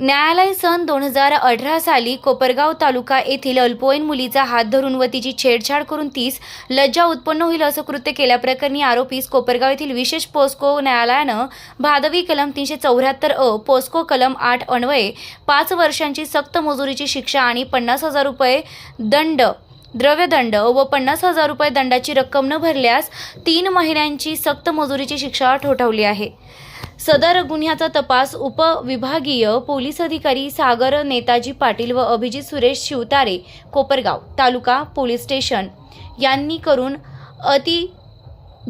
न्यायालय सन दोन हजार अठरा साली कोपरगाव तालुका येथील अल्पवयीन मुलीचा हात धरून व तिची छेडछाड करून तीस लज्जा उत्पन्न होईल असं कृत्य केल्याप्रकरणी आरोपीस कोपरगाव येथील विशेष पोस्को न्यायालयानं भादवी कलम तीनशे चौऱ्याहत्तर अ पोस्को कलम आठ अन्वये पाच वर्षांची सक्त मजुरीची शिक्षा आणि पन्नास हजार रुपये दंड द्रव्यदंड व पन्नास हजार रुपये दंडाची रक्कम न भरल्यास तीन महिन्यांची सक्त मजुरीची शिक्षा ठोठावली आहे. सदर गुन्ह्याचा तपास उपविभागीय पोलीस अधिकारी सागर नेताजी पाटील व अभिजित सुरेश शिवतारे कोपरगाव तालुका पोलीस स्टेशन यांनी करून अति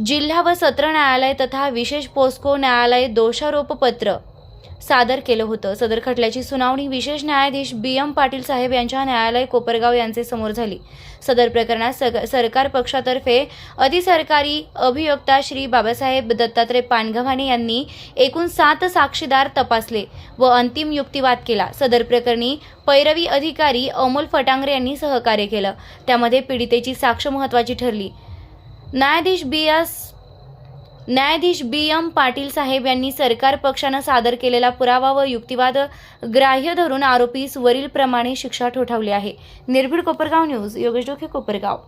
जिल्हा व सत्र न्यायालय तथा विशेष पोस्को न्यायालय दोषारोपपत्र सादर केलं होतं. सदर खटल्याची सुनावणी विशेष न्यायाधीश बी. एम. पाटील साहेब यांच्या न्यायालय कोपरगाव यांचे समोर झाली. सदर प्रकरणात सरकार पक्षातर्फे अधिसरकारी अभियोक्ता श्री बाबासाहेब दत्तात्रय पानगव्हाणे यांनी एकूण सात साक्षीदार तपासले व अंतिम युक्तिवाद केला. सदर प्रकरणी पैरवी अधिकारी अमोल फटांगरे यांनी सहकार्य केलं. त्यामध्ये पीडितेची साक्ष महत्वाची ठरली. न्यायाधीश बी. एस. न्यायाधीश बी एम पाटील साहेब यांनी सरकार पक्षानं सादर केलेला पुरावा व युक्तिवाद ग्राह्य धरून आरोपीस वरील प्रमाणे शिक्षा ठोठावली आहे. निर्भीड कोपरगाव न्यूज योगेश डोके कोपरगाव.